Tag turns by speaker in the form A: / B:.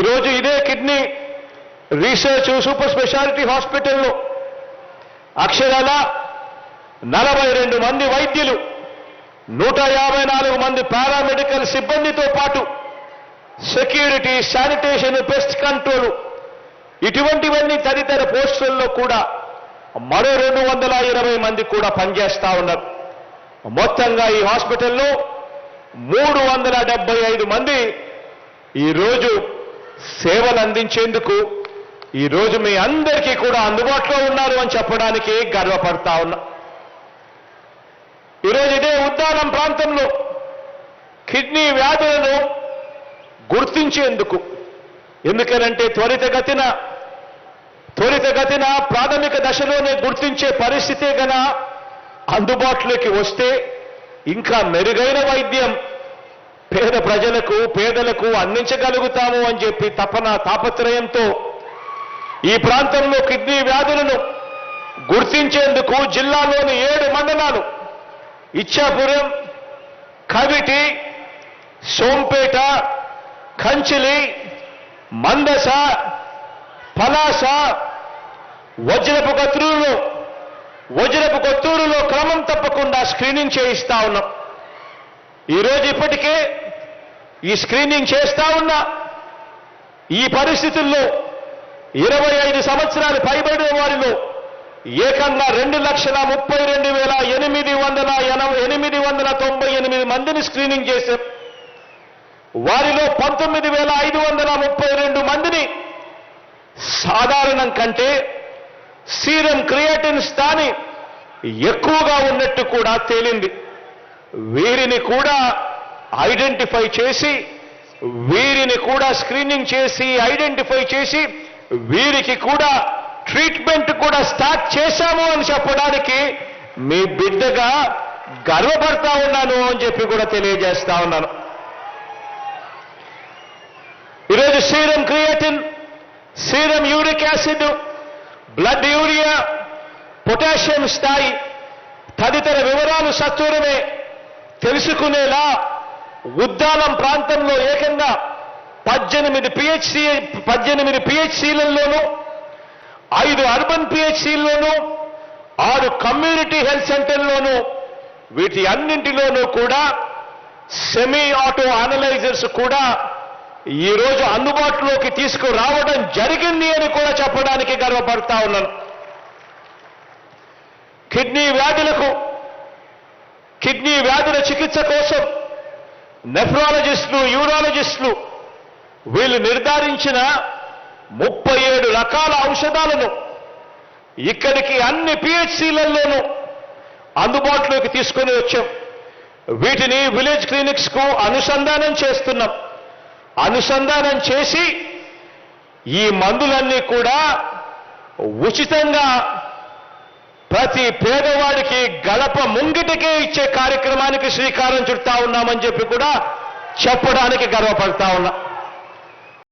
A: ఈరోజు ఇదే kidney research super speciality హాస్పిటల్లో అక్షరాల నలభై రెండు మంది వైద్యులు నూట యాభై నాలుగు మంది పారామెడికల్ సిబ్బందితో పాటు సెక్యూరిటీ శానిటేషన్ పెస్ట్ కంట్రోల్ ఇటువంటివన్నీ తదితర పోస్టుల్లో కూడా మరో రెండు వందల ఇరవై మంది కూడా పనిచేస్తా ఉన్నారు. మొత్తంగా ఈ హాస్పిటల్లో మూడు వందల డెబ్బై ఐదు మంది ఈరోజు సేవలు అందించేందుకు ఈరోజు మీ అందరికీ కూడా అందుబాటులో ఉన్నారు అని చెప్పడానికి గర్వపడతా ఉన్నా. ఈరోజు ఇదే ఉద్దానం ప్రాంతంలో కిడ్నీ వ్యాధులను గుర్తించేందుకు ఎందుకనంటే త్వరితగతిన త్వరితగతిన ప్రాథమిక దశలోనే గుర్తించే పరిస్థితే గన అందుబాటులోకి వస్తే ఇంకా మెరుగైన వైద్యం పేద ప్రజలకు పేదలకు అందించగలుగుతాము అని చెప్పి తపన తాపత్రయంతో ఈ ప్రాంతంలో కిడ్నీ వ్యాధులను గుర్తించేందుకు జిల్లాలోని ఏడు మండలాలు ఇచ్చాపురం కవిటి సోంపేట కంచిలి మందస పలాస వజ్రపు కత్తూరులో వజ్రపు కొత్తూరులో క్రమం తప్పకుండా స్క్రీనింగ్ చేయిస్తా ఉన్నాం. ఈరోజు ఇప్పటికే ఈ స్క్రీనింగ్ చేస్తా ఉన్నా. ఈ పరిస్థితుల్లో ఇరవై ఐదు సంవత్సరాలు పైబడిన వారిలో ఏకంగా రెండు లక్షల ముప్పై రెండు వేల ఎనిమిది వందల ఎనభై ఎనిమిది వందల తొంభై ఎనిమిది మందిని స్క్రీనింగ్ చేశాం. వారిలో పంతొమ్మిది వేల ఐదు వందల ముప్పై రెండు మందిని సాధారణం కంటే సీరం క్రియేటిన్ స్థాని ఎక్కువగా ఉన్నట్టు కూడా తేలింది. వీరిని కూడా ఐడెంటిఫై చేసి వీరిని కూడా స్క్రీనింగ్ చేసి ఐడెంటిఫై చేసి వీరికి కూడా ట్రీట్మెంట్ కూడా స్టార్ట్ చేశాము అని చెప్పడానికి మీ బిడ్డగా గర్వపడతా ఉన్నాను అని చెప్పి కూడా తెలియజేస్తా ఉన్నాను. ఈరోజు serum creatinine serum uric acid blood urea potassium స్థాయి తదితర వివరాలు సత్వరమే తెలుసుకునేలా ఉద్దానం ప్రాంతంలో ఏకంగా పద్దెనిమిది పిహెచ్సి పద్దెనిమిది పిహెచ్సిలలోనూ ఐదు అర్బన్ పిహెచ్సిల్లోనూ ఆరు కమ్యూనిటీ హెల్త్ సెంటర్లోనూ వీటి అన్నింటిలోనూ కూడా సెమీ ఆటో అనలైజర్స్ కూడా ఈ రోజు అందుబాటులోకి తీసుకురావడం జరిగింది అని కూడా చెప్పడానికి గర్వపడతా ఉన్నాను. కిడ్నీ వ్యాధులకు కిడ్నీ వ్యాధుల చికిత్స కోసం నెఫ్రాలజిస్టులు యూరాలజిస్టులు వీళ్ళు నిర్ధారించిన ముప్పై ఏడు రకాల ఔషధాలను ఇక్కడికి అన్ని పిహెచ్సిలలోనూ అందుబాటులోకి తీసుకొని వచ్చాం. వీటిని విలేజ్ క్లినిక్స్కు అనుసంధానం చేస్తున్నాం. అనుసంధానం చేసి ఈ మందులన్నీ కూడా ఉచితంగా ప్రతి పేదవాడికి గడప ముంగిటికే ఇచ్చే కార్యక్రమానికి శ్రీకారం చుడతా ఉన్నామని చెప్పి కూడా చెప్పడానికి గర్వపడతా ఉన్నా.